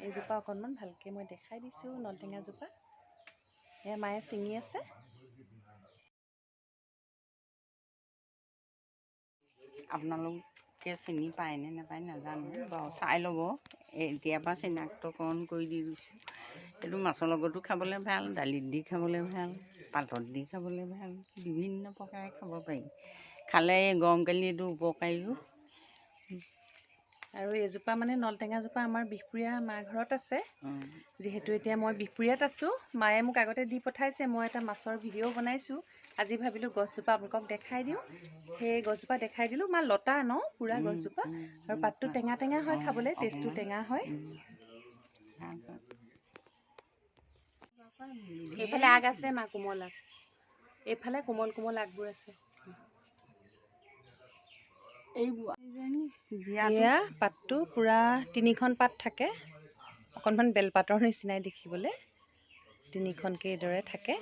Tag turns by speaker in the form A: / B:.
A: এইজোপা অকণমান ভালকৈ মই দেখাই দিছোঁ নলটেঙাজোপা। এয়া মায়ে ছিঙি আছে।
B: আপোনালোকে চিনি পায়নে নাপায় নাজানো বাৰু চাই ল'ব। এতিয়াৰ পৰা চিনাক্তকৰণ কৰি দিছোঁ। এইটো মাছৰ লগতো খাবলৈ ভাল দালিত দি খাবলৈ ভাল পাতত দি খাবলৈ ভাল বিভিন্ন প্ৰকাৰে খাব পাৰি। খালে গৰমকালি এইটো উপকাৰীও।
A: আৰু এইজোপা মানে নলটেঙাজোপা আমাৰ বিহপুৰীয়া মা ঘৰত আছে। যিহেতু এতিয়া মই বিহপুৰীয়াত আছোঁ মায়ে মোক আগতে দি পঠাইছে মই এটা মাছৰ ভিডিঅ' বনাইছোঁ। আজি ভাবিলোঁ গছজোপা আপোনালোকক দেখাই দিওঁ। সেই গছজোপা দেখাই দিলোঁ মা লতা ন পুৰা গছজোপা। আৰু পাতটো টেঙা টেঙা হয় খাবলৈ টেষ্টটো টেঙা হয়। এইফালে আগ আছে মা কোমল আগ। এইফালে কোমল কোমল আগবোৰ আছে। এয়া পাতটো পূৰা তিনিখন পাত থাকে। অকণমান বেলপাতৰ নিচিনাই দেখিবলৈ। তিনিখনকৈ এইদৰে থাকে।